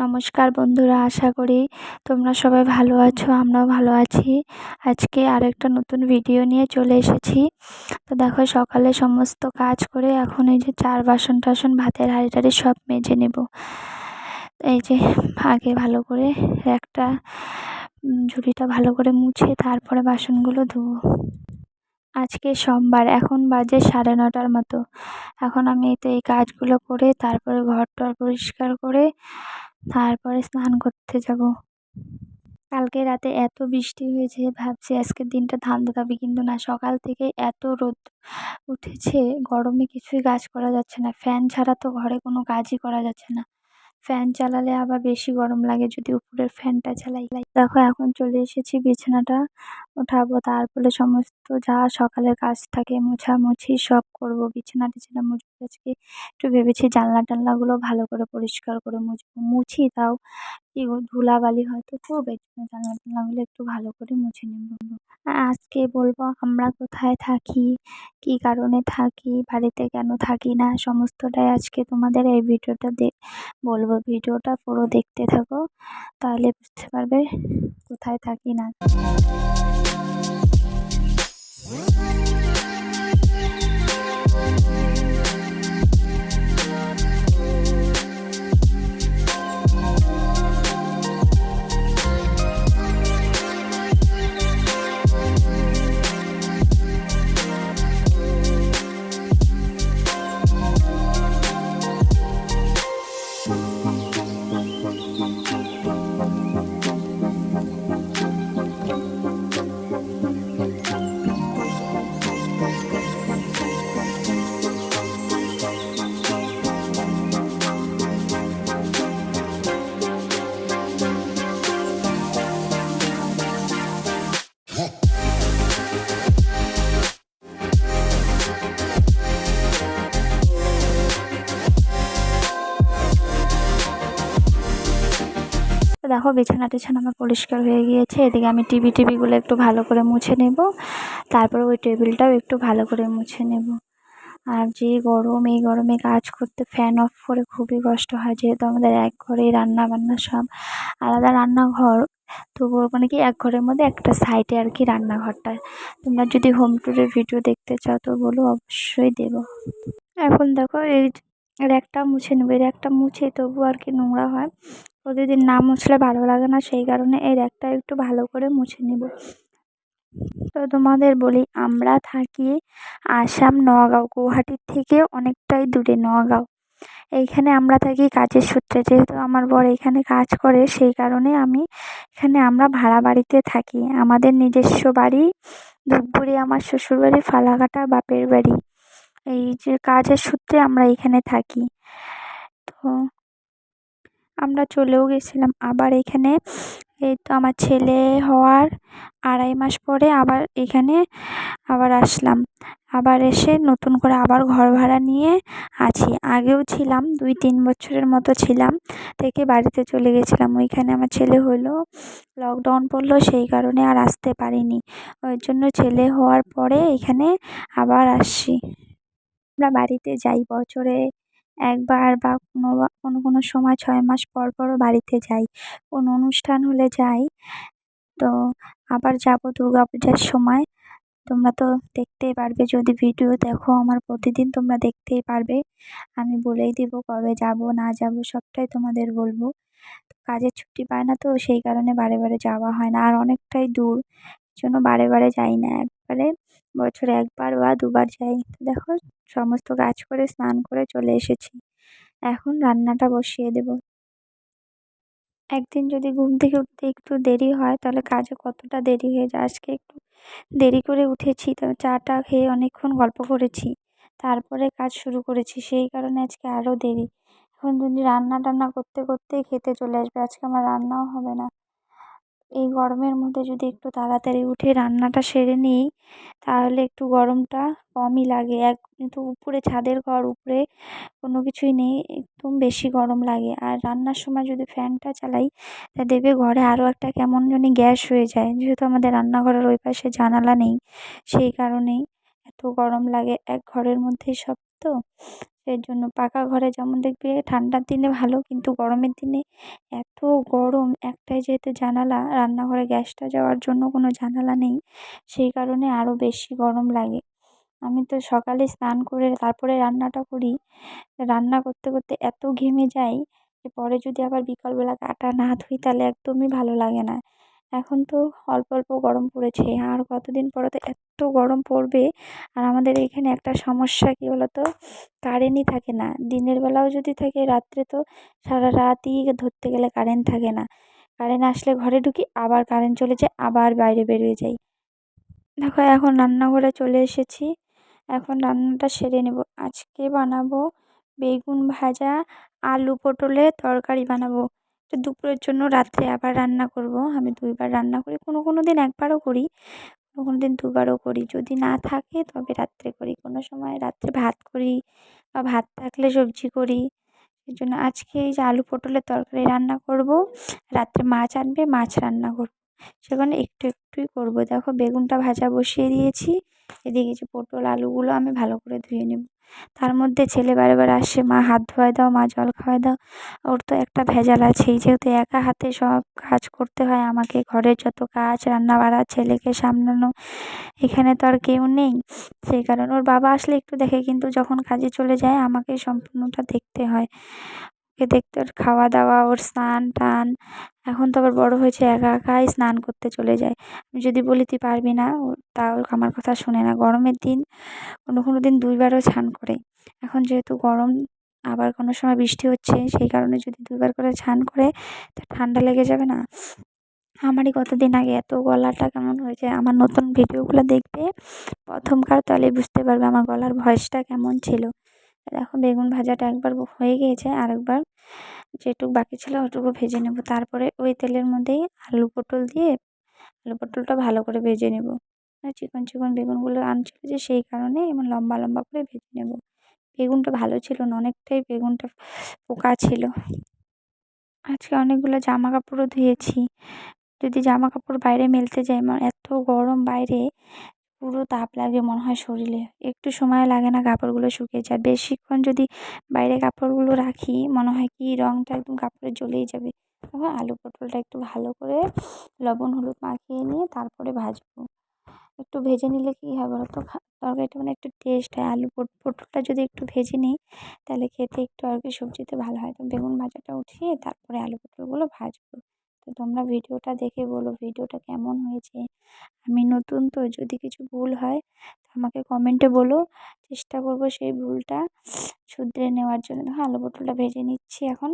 নমস্কার বন্ধুরা, আশা করি তোমরা সবাই ভালো আছো, আমরাও ভালো আছি। আজকে আর একটা নতুন ভিডিও নিয়ে চলে এসেছি। তো দেখো, সকালে সমস্ত কাজ করে এখন এই যে চার বাসন টাসন, ভাতের হাঁড়ি টাড়ি সব মেজে নেব। এই যে আগে ভালো করে একটা ঝুড়িটা ভালো করে মুছে তারপরে বাসনগুলো ধুবো। আজকে সোমবার, এখন বাজে সাড়ে নটার মতো। এখন আমি তো এই কাজগুলো করে তারপরে ঘর টর পরিষ্কার করে তারপরে স্নান করতে যাব। কালকে রাতে এত বৃষ্টি হয়েছে, ভাবছি আজকের দিনটা ধান দেখাবি কিন্তু না, সকাল থেকে এত রোদ উঠেছে, গরমে কিছুই কাজ করা যাচ্ছে না। ফ্যান ছাড়া তো ঘরে কোনো কাজই করা যাচ্ছে না। ফ্যান চালালে আবার বেশি গরম লাগে যদি উপরের ফ্যানটা চালাই। দেখো, এখন চলে এসেছি বিছানাটা উঠাবো তারপরে সমস্ত যা সকালের কাজ থাকে, মোছামুছি সব করব। বিছানা টিছানা মুছবো। আজকে একটু ভেবেছি জানলা টানলাগুলো ভালো করে পরিষ্কার করে মুছবো। মুছি তাও কি ধুলাবালি হয়তো খুব এই জন্য জানলা একটু ভালো করে মুছে নেব। আজকে বলব, আমরা কোথায় থাকি, কি কারণে থাকি, বাড়িতে কেন থাকি না, সমস্তটাই আজকে তোমাদের এই ভিডিওটা বলব। ভিডিওটা পুরো দেখতে থাকো, তাহলে বুঝতে পারবে কোথায় থাকি না। দেখো, বিছানা টিছানা আমার পরিষ্কার হয়ে গিয়েছে। এদিকে আমি টিভি টিভিগুলো একটু ভালো করে মুছে নেব। তারপরে ওই টেবিলটাও একটু ভালো করে মুছে নেব। আর যে গরম, এই গরমে কাজ করতে ফ্যান অফ করে খুবই কষ্ট হয়। যেহেতু আমাদের এক ঘরে রান্না বান্না সব আলাদা রান্নাঘর তবুও মানে কি এক ঘরের মধ্যে একটা সাইডে আর কি রান্নাঘরটা। তোমরা যদি হোম ট্যুরের ভিডিও দেখতে চাও, তো বলো অবশ্যই দেবো। এখন দেখো, এই র্যাকটা মুছে নেব র্যাকটা মুছে তবু আর কি নোংরা হয়। প্রতিদিন না মুছলে ভালো লাগে না, সেই কারণে এই র্যাকটা একটু ভালো করে মুছে নেব। তো তোমাদের বলি, আমরা থাকি আসাম নগাঁও, গুয়াহাটির থেকে অনেকটাই দূরে নগাঁও। এইখানে আমরা থাকি কাজের সূত্রে। যেহেতু আমার বর এখানে কাজ করে, সেই কারণে আমি এখানে আমরা ভাড়া বাড়িতে থাকি। আমাদের নিজস্ব বাড়ি, ধূপগুড়ি, আমার শ্বশুরবাড়ি ফালাকাটা বাপের বাড়ি এই যে কাজের সূত্রে আমরা এখানে থাকি। তো আমরা চলেও গেছিলাম। আবার এখানে এই তো আমার ছেলে হওয়ার আড়াই মাস পরে আবার এখানে আবার আসলাম। আবার এসে নতুন করে আবার ঘর ভাড়া নিয়ে আছি। আগেও ছিলাম, দুই তিন বছরের মতো ছিলাম, থেকে বাড়িতে চলে গেছিলাম। ওইখানে আমার ছেলে হলো লকডাউন পড়ল, সেই কারণে আর আসতে পারিনি। ওই জন্য ছেলে হওয়ার পরে এখানে আবার আসছি। আমরা বাড়িতে যাই বছরে একবার বা কোনো কোনো কোনো সময় ছয় মাস পর পরও বাড়িতে যাই। কোনো অনুষ্ঠান হলে যাই। তো আবার যাব দুর্গা পূজার সময়। তোমরা তো দেখতেই পারবে, যদি ভিডিও দেখো আমার প্রতিদিন তোমরা দেখতেই পারবে। আমি বলেই দেবো কবে যাব, না যাব, সবটাই তোমাদের বলব। কাজের ছুটি পায় না তো, সেই কারণে বারে বারে যাওয়া হয় না। আর অনেকটাই দূর। জন্য বারে বারে যাই না একবারে। বছরে একবার বা দুবার যাই। দেখো, সমস্ত কাজ করে স্নান করে চলে এসেছি। এখন রান্নাটা বসিয়ে দেব। একদিন যদি ঘুম থেকে উঠতে একটু দেরি হয়, তাহলে কাজে কতটা দেরি হয়ে যায়? আজকে একটু দেরি করে উঠেছি, তো চা টা খেয়ে অনেকক্ষণ গল্প করেছি। তারপরে কাজ শুরু করেছি, সেই কারণে আজকে আরও দেরি। এখন যদি রান্না টান্না করতে করতেই খেতে চলে আসবে, আজকে আমার রান্নাও হবে না। এই গরমের মধ্যে যদি একটু তাড়াতাড়ি উঠে রান্নাটা সেরে নিই, তাহলে একটু গরমটা কমই লাগে। এক কিন্তু উপরে ছাদের ঘর, উপরে কোনো কিছুই নেই, একদম বেশি গরম লাগে। আর রান্নার সময় যদি ফ্যানটা চালাই, তা দেবে ঘরে আরও একটা কেমন জানি গ্যাস হয়ে যায়। যেহেতু আমাদের রান্নাঘরের ওই পাশে জানালা নেই, সেই কারণেই এত গরম লাগে। এক ঘরের মধ্যেই সব তো? সেই জন্য পাকা ঘরে যেমন দেখবে ঠান্ডার দিনে ভালো, কিন্তু গরমের দিনে এত গরম একটাই যেহেতু জানালা, রান্নাঘরে গ্যাসটা যাওয়ার জন্য কোনো জানালা নেই, সেই কারণে আরও বেশি গরম লাগে। আমি তো সকালে স্নান করে তারপরে রান্নাটা করি। রান্না করতে করতে এত ঘেমে যাই যে পরে যদি আবার বিকালবেলা গাটা না ধুই তাহলে একদমই ভালো লাগে না। এখন তো অল্প অল্প গরম পড়েছে। আর কতদিন পরে তো এত গরম পড়বে? আর আমাদের এখানে একটা সমস্যা কী বলো তো কারেন্টই থাকে না। দিনের বেলাও যদি থাকে, রাত্রে তো সারা রাতই ধরতে গেলে কারেন্ট থাকে না। কারেন্ট আসলে ঘরে ঢুকি, আবার কারেন্ট চলে যায়, আবার বাইরে বেরিয়ে যাই। দেখো, এখন রান্নাঘরে চলে এসেছি। এখন রান্নাটা সেরে নেব। আজকে বানাবো বেগুন ভাজা, আলু পটলের তরকারি বানাবো। তো দুপুরের জন্য রাত্রে আবার রান্না করব। আমি দুইবার রান্না করি, কোনো কোনো দিন একবারও করি, কোনো কোনো দিন দুবারও করি। যদি না থাকে তবে রাত্রে করি, কোনো সময় রাত্রে ভাত করি বা ভাত থাকলে সবজি করি। সেই জন্য আজকে এই যে আলু পটলের তরকারি রান্না করব, রাত্রে মাছ আনবে, মাছ রান্না করব। সেখানে একটু একটুই করব। দেখো বেগুনটা ভাজা বসিয়ে দিয়েছি, এদিকে যে পটল আলুগুলো আমি ভালো করে ধুয়ে নেব। তার মধ্যে ছেলে বারবার আসছে মা, হাত ধোয়ায় দাও, মা, জল খাওয়ায় দাও। ওর তো একটা ভেজাল আছেই, যেহেতু একা হাতে সব কাজ করতে হয়, আমাকে ঘরের যত কাজ রান্না বাড়া ছেলেকে সামলানো, এখানে তো আর কেউ নেই। সেই কারণে ওর বাবা আসলে একটু দেখে, কিন্তু যখন কাজে চলে যায়, আমাকে সম্পূর্ণটা দেখতে হয়। ওকে দেখতে, ওর খাওয়া দাওয়া ওর স্নান টান এখন তো আবার বড় হয়েছে, একা একাই স্নান করতে চলে যায়। আমি যদি বলি, তুই পারবি না? তাও আমার কথা শোনে না। গরমের দিন, কোনো কোনো দিন দুইবারও স্নান করে। এখন যেহেতু গরম, আবার কোনো সময় বৃষ্টি হচ্ছে, সেই কারণে যদি দুইবার করে স্নান করে, তো ঠান্ডা লেগে যাবে না। আমারই কতদিন আগে এত গলাটা কেমন হয়েছে, আমার নতুন ভিডিওগুলো দেখবে, প্রথমকার তাহলে বুঝতে পারবে আমার গলার ভয়েসটা কেমন ছিল। দেখো বেগুন ভাজাটা একবার হয়ে গিয়েছে, আরেকবার যেটুকু বাকি ছিল ওটুকু ভেজে নেব। তারপরে ওই তেলের মধ্যেই আলু পটল দিয়ে আলু পটলটা ভালো করে ভেজে নেব। চিকন চিকন বেগুনগুলো আনছিল যে সেই কারণে এমন লম্বা লম্বা করে ভেজে নেব। বেগুনটা ভালো ছিল না, অনেকটাই বেগুনটা পোকা ছিল। আজকে অনেকগুলো জামা কাপড়ও ধুয়েছি। যদি জামা কাপড় বাইরে মেলতে যাই এত গরম বাইরে পুরো তাপ লাগে মনে হয় শরীরে। একটু সময় লাগে না কাপড়গুলো শুকিয়ে যায় বেশিক্ষণ যদি বাইরে কাপড়গুলো রাখি, মনে হয় কি রঙটা একদম কাপড়ে জ্বলেই যাবে। তখন আলু পটলটা একটু ভালো করে লবণ, হলুদ মাখিয়ে নিয়ে তারপরে ভাজবো। একটু ভেজে নিলে কী হয় বলো তো তরকারিটা মানে একটু টেস্ট হয়। আলু পটলটা যদি একটু ভেজে নিই, তাহলে খেতে একটু আর কি সবজিতে ভালো হয়। তো বেগুন ভাজাটা উঠিয়ে তারপরে আলু পটলগুলো ভাজবো। তো তোমরা ভিডিওটা দেখে বলো ভিডিওটা কেমন হয়েছে। আমি নতুন তো, যদি কিছু ভুল হয় তো আমাকে কমেন্টে বলো। চেষ্টা করব সেই ভুলটা শুধরে নেওয়ার জন্য। দেখো আলু পটলটা ভেজে নিচ্ছি এখন।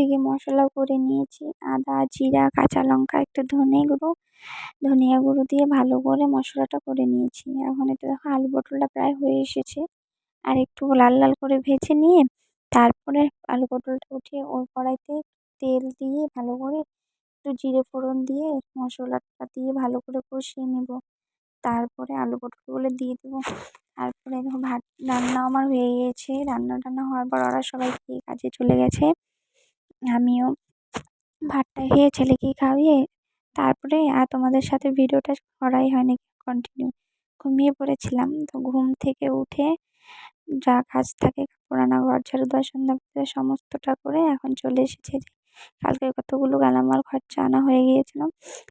ওইদিকে মশলা করে নিয়েছি। আদা, জিরা, কাঁচা লঙ্কা, একটু ধনে গুঁড়ো। ধনিয়া গুঁড়ো দিয়ে ভালো করে মশলাটা করে নিয়েছি। এখন এটা দেখো আলু পটলটা প্রায় হয়ে এসেছে। আর একটু লাল লাল করে ভেজে নিয়ে তারপরে আলু পটলটা উঠিয়ে ওই কড়াইতে তেল দিয়ে ভালো করে একটু জিরে ফোড়ন দিয়ে মশলাটা দিয়ে ভালো করে কষিয়ে নেব। তারপরে আলু পটলগুলো দিয়ে দেবো। তারপরে দেখো ভাত রান্না আমার হয়ে গিয়েছে। রান্না টান্না হওয়ার পর ওরা সবাই খেয়ে কাজে চলে গেছে। আমিও ভাতটা খেয়ে ছেলেকে খাইয়ে তারপরে, আর তোমাদের সাথে ভিডিওটা করাই হয়নি কন্টিনিউ ঘুমিয়ে পড়েছিলাম। তো ঘুম থেকে উঠে যা কাজ থাকে আনা ঘর ঝাড়ু দেওয়া, সন্ধ্যা সমস্তটা করে এখন চলে এসেছে যে কালকে কতগুলো গালামাল খরচা আনা হয়ে গিয়েছিল,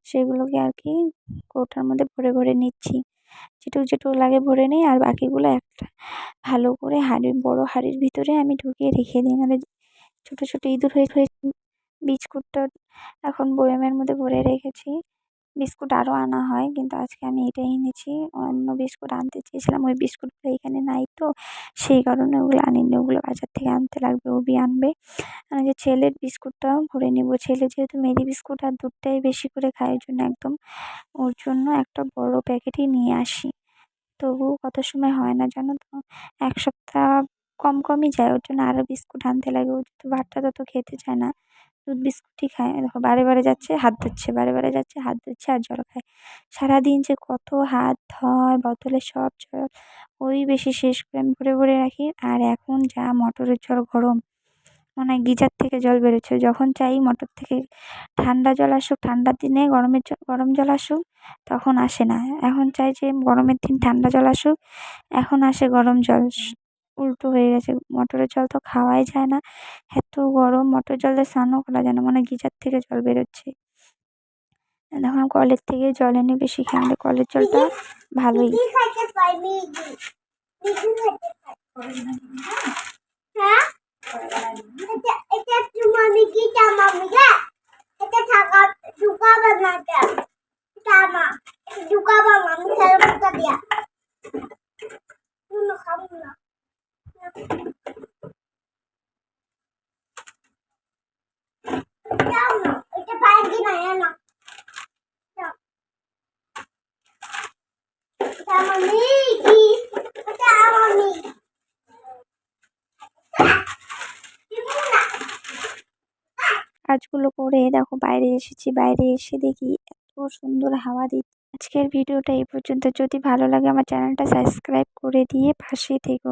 সেগুলোকে আর কি কৌটার মধ্যে ভরে ভরে নিচ্ছি। যেটুকু যেটুকু লাগে ভরে নিই, আর বাকিগুলো একটা ভালো করে হাঁড়ি, বড় হাঁড়ির ভিতরে আমি ঢুকিয়ে রেখে দিই, নাহলে ছোটো ছোটো ইঁদুর হয়ে বিস্কুটটা এখন বয়ামের মধ্যে ভরে রেখেছি। বিস্কুট আরও আনা হয়, কিন্তু আজকে আমি এটাই এনেছি। অন্য বিস্কুট আনতে চেয়েছিলাম, ওই বিস্কুটগুলো এখানে নাই তো। সেই কারণে ওগুলো আনিনি, ওগুলো বাজার থেকে আনতে লাগবে, ওবি আনবে। আর যে ছেলের বিস্কুটটাও ভরে নেব, ছেলে যেহেতু মেরি বিস্কুট আর দুধটাই বেশি করে খায় জন্য একদম ওর জন্য একটা বড় প্যাকেটই নিয়ে আসি। তবুও কত সময় হয় না জানো তো? এক সপ্তাহ কম কমই যায়। ওর জন্য আরও বিস্কুট আনতে লাগে। ও যেহেতু ভাতটা তত খেতে চায় না। দুধ বিস্কুটই খায়। দেখো, বারে বারে যাচ্ছে, হাত ধুচ্ছে। বারে বারে যাচ্ছে, হাত ধুচ্ছে আর জল খায়। সারাদিন যে কত হাত ধয়, বোতলে সব জল, ওই বেশি শেষ করে আমি ভরে ভরে রাখি। আর এখন যা, মটরের জল গরম। মনে হয় গিজার থেকে জল বেরোচ্ছে। যখন চাই মটর থেকে ঠান্ডা জল আসুক, ঠান্ডার দিনে গরমের জল গরম জল আসুক, তখন আসে না। এখন চাই যে গরমের দিন ঠান্ডা জল আসুক, এখন আসে গরম জল। উল্টো হয়ে গেছে। মোটরের জল তো খাওয়াই যায় না। এত গরম মোটর জল দিয়ে স্নানও করা যায় না, মনে হয় গিজার থেকে জল বেরোচ্ছে। দেখো কলের থেকে জল এনে বেশি আমাদের কলের জলটা ভালোই। হ্যাঁ? খাব না। কাজগুলো করে দেখো, বাইরে এসেছি, বাইরে এসে দেখি এত সুন্দর হাওয়া দিচ্ছে। আজকের ভিডিওটা এই পর্যন্ত। যদি ভালো লাগে আমার চ্যানেলটা সাবস্ক্রাইব করে দিয়ে পাশে থেকো।